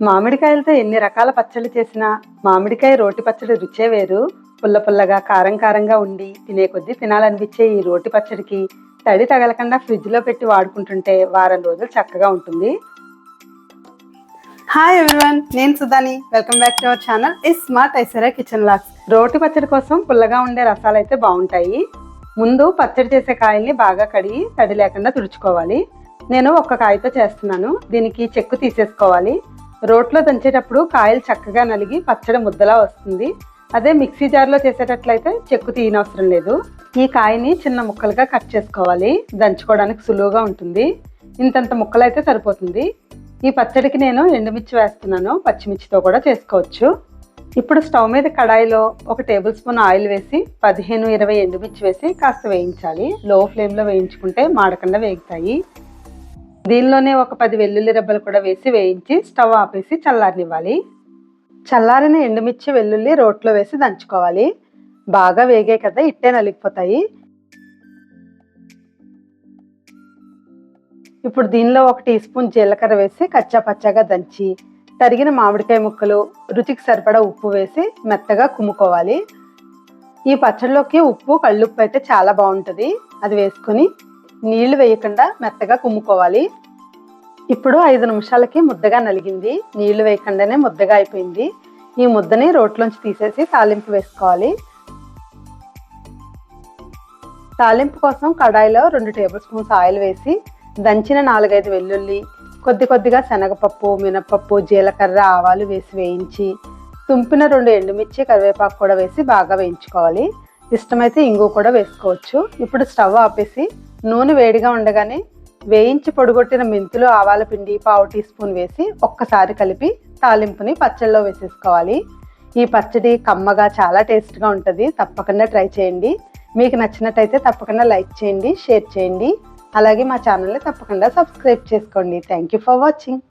మామిడికాయలతో ఎన్ని రకాల పచ్చళ్ళు చేసినా మామిడికాయ రోటి పచ్చడి రుచే వేరు. పుల్ల పుల్లగా కారం కారంగా ఉండి తినే కొద్దీ తినాలనిపించే ఈ రోటి పచ్చడికి తడి తగలకుండా ఫ్రిడ్జ్లో పెట్టి వాడుకుంటుంటే వారం రోజులు చక్కగా ఉంటుంది. హాయ్ ఎవ్రీవన్ నేను సుధాని. Welcome back to our channel is smart Aishwarya kitchen lakhs రోటి పచ్చడి కోసం పుల్లగా ఉండే రసాలు అయితే బాగుంటాయి. ముందు పచ్చడి చేసే కాయల్ని బాగా కడిగి తడి లేకుండా తుడుచుకోవాలి. నేను ఒక్క కాయతో చేస్తున్నాను. దీనికి చెక్కు తీసేసుకోవాలి. రోట్లో దంచేటప్పుడు కాయలు చక్కగా నలిగి పచ్చడి ముద్దలా వస్తుంది. అదే మిక్సీ జార్లో చేసేటట్లయితే చెక్కు తీయనవసరం లేదు. ఈ కాయని చిన్న ముక్కలుగా కట్ చేసుకోవాలి. దంచుకోవడానికి సులువుగా ఉంటుంది. ఇంతంత ముక్కలైతే సరిపోతుంది. ఈ పచ్చడికి నేను ఎండుమిర్చి వేస్తున్నాను. పచ్చిమిర్చితో కూడా చేసుకోవచ్చు. ఇప్పుడు స్టవ్ మీద కడాయిలో ఒక టేబుల్ స్పూన్ ఆయిల్ వేసి పదిహేను ఇరవై ఎండుమిర్చి వేసి కాస్త వేయించాలి. లో ఫ్లేమ్లో వేయించుకుంటే మాడకుండా వేగుతాయి. దీనిలోనే ఒక పది వెల్లుల్లి రెబ్బలు కూడా వేసి వేయించి స్టవ్ ఆపేసి చల్లారనివ్వాలి. చల్లారిన ఎండుమిర్చి వెల్లుల్లి రోట్లో వేసి దంచుకోవాలి. బాగా వేగే కదా ఇట్టే నలిగిపోతాయి. ఇప్పుడు దీనిలో ఒక టీ స్పూన్ జీలకర్ర వేసి కచ్చా పచ్చాగా దంచి తరిగిన మామిడికాయ ముక్కలు రుచికి సరిపడా ఉప్పు వేసి మెత్తగా కుమ్ముకోవాలి. ఈ పచ్చడిలోకి ఉప్పు కళ్ళుప్పు అయితే చాలా బాగుంటుంది. అది వేసుకొని నీళ్ళు వేయకుండా మెత్తగా కుమ్ముకోవాలి. ఇప్పుడు ఐదు నిమిషాలకి ముద్దగా నలిగింది. నీళ్ళు వేయకుండానే ముద్దగా అయిపోయింది. ఈ ముద్దని రోట్లోంచి తీసేసి తాలింపు వేసుకోవాలి. తాలింపు కోసం కడాయిలో రెండు టేబుల్ స్పూన్స్ ఆయిల్ వేసి దంచిన నాలుగైదు వెల్లుల్లి కొద్ది కొద్దిగా శనగపప్పు మినపప్పు జీలకర్ర ఆవాలు వేసి వేయించి తుంపిన రెండు ఎండుమిర్చి కరివేపాకు కూడా వేసి బాగా వేయించుకోవాలి. ఇష్టమైతే ఇంగు కూడా వేసుకోవచ్చు. ఇప్పుడు స్టవ్ ఆపేసి నూనె వేడిగా ఉండగానే వేయించి పొడిగొట్టిన మెంతులు ఆవాల పిండి పావు టీ స్పూన్ వేసి ఒక్కసారి కలిపి తాలింపుని పచ్చళ్ళలో వేసేసుకోవాలి. ఈ పచ్చడి కమ్మగా చాలా టేస్ట్గా ఉంటుంది. తప్పకుండా ట్రై చేయండి. మీకు నచ్చినట్టయితే తప్పకుండా లైక్ చేయండి షేర్ చేయండి. అలాగే మా ఛానల్ని తప్పకుండా సబ్స్క్రైబ్ చేసుకోండి. Thank you for watching